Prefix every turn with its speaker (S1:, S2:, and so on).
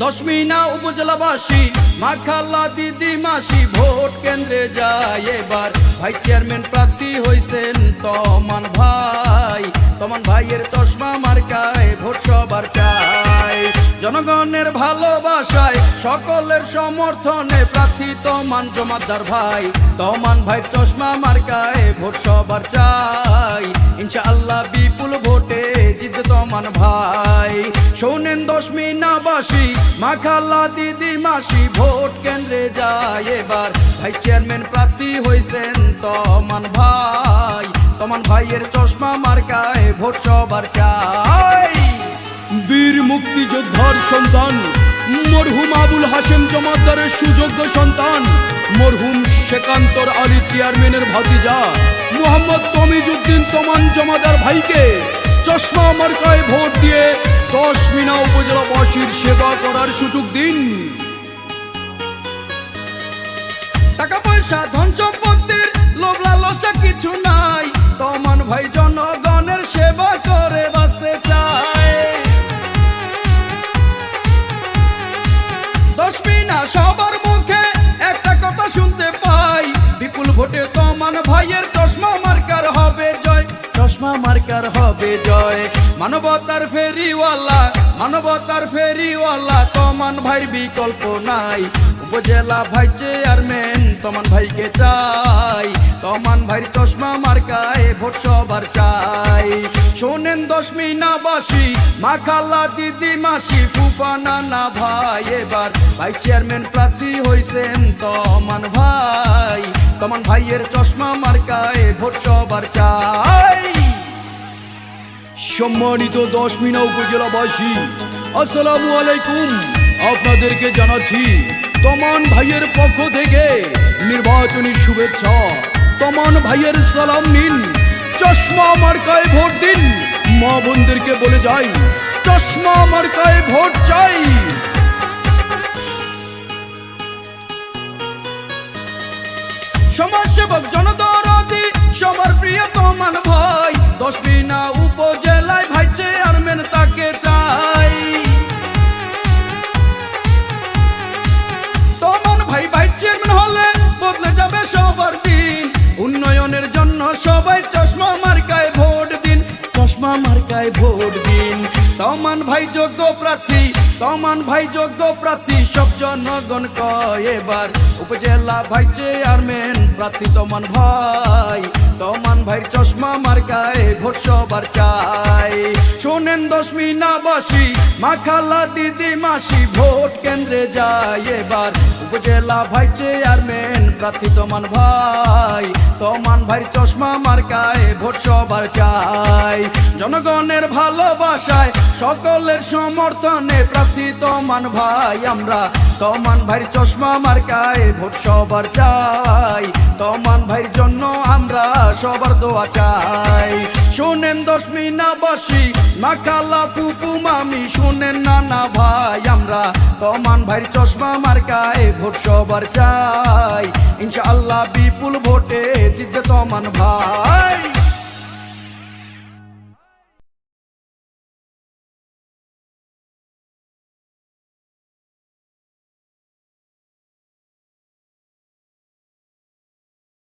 S1: দশমিনা উপজেলাবাসী মাখাল্লা দিদি মাসি, ভোট কেন্দ্রে যায় এবার। ভাই চেয়ারম্যান প্রার্থী হয়েছেন তমান ভাই। তমান ভাইয়ের চশমা মার্কায় ভোট সবার চাই। জনগণের ভালোবাসায়, সকলের সমর্থনে প্রার্থী তমান জমাদার ভাই। তমান ভাই চশমা মার্কায় ভোট সবার চাই। ইনশাআল্লাহ বিপুল ভোটে তমান ভাই। শোনেন দশমিনাবাসী মাখাল্লা দিদি মাসি, ভোট কেন্দ্রে যায় এবার। ভাই চেয়ারম্যান প্রার্থী হয়েছেন তমান ভাই। তমান ভাইয়ের চশমা মার্কায় ভোট সবার চাই। বীর মুক্তিযোদ্ধার সন্তান, মরহুম আবুল হাসেম জমাদ্দারের সুযোগ্য সন্তান, মরহুম শেকান্তর আলী চেয়ারম্যানের ভাতিজা, মোহাম্মদ তমিজুদ্দিন তমান জমাদার ভাইকে চশমা আমার মার্কায় ভোট দিয়ে দশ মিনা উপজেলাবাসীর সেবা করার সুযোগ দিন। টাকা পয়সা, ধন সম্পত্তির লোভ লালসা কিছু নাই। তমান ভাই জনগণের সেবা করে বাঁচতে চায়। সবার মুখে একটা কথা শুনতে পাই। বিপুল ভোটে তমান ভাইয়ের মার্কার হবে জয়। মানবতার ফেরিওয়ালা মানবতার ফেরিওয়ালা, তমান ভাই বিকল্প নাই। উপজেলা ভাই চেয়ারম্যান তমান ভাইকে চাই। তমান ভাই চশমা মার্কায় ভোট সবার চাই। শোনেন দশমিনাবাসী মাখাল্লা দিদি মাসি ফুফা নানা ভাই, এবার ভাই চেয়ারম্যান প্রার্থী হয়েছেন তমান ভাই। তমান ভাইয়ের চশমা মার্কায় ভোট সবার চাই। সম্মানিত দশ মিনা উপজেলাবাসী, আসসালামু আলাইকুম। আপনাদেরকে জানাচ্ছি, তমান ভাইয়ের পক্ষ থেকে নির্বাচনী শুভেচ্ছা। তমান ভাইয়ের সালাম নিন। চশমা মার্কায় ভোট দিন। মা বোনদেরকে বলে যাই, চশমা মার্কায় ভোট মার্কায় ভোট দিন। তমান ভাই যোগ্য প্রার্থী, তমান ভাই যোগ্য প্রার্থী, সব জনগণ কয় এবার। উপজেলা ভাই চেয়ারম্যান প্রার্থী তমান ভাই। তমান ভাই চশমা মার্কায় ভোট সবার চাই। শোনেন দশমিনাবাসী মাখালা দিদি মাসি, ভোট কেন্দ্রে যায় এবার। উপজেলা ভাই চেয়ারম্যান প্রার্থী তমান ভাই। তমান ভাই চশমা মার্কায় ভোট সবার চাই। জনগণের ভালোবাসায় সকলের সমর্থনে প্রার্থী তমান ভাই, আমরা তমান ভাই চশমা মার্কায় ভোট সবার চাই। তমান ভাইয়ের জন্য আমরা সবার দোয়া চাই। শোনেন দশমিনাবাসী মাকালা ফুপু মামি শোনেন নানা ভাই, আমরা তমান ভাইয়ের চশমা মার্কায় ভোট সবার চাই। ইনশাআল্লাহ বিপুল ভোটে জিতবে তমান ভাই।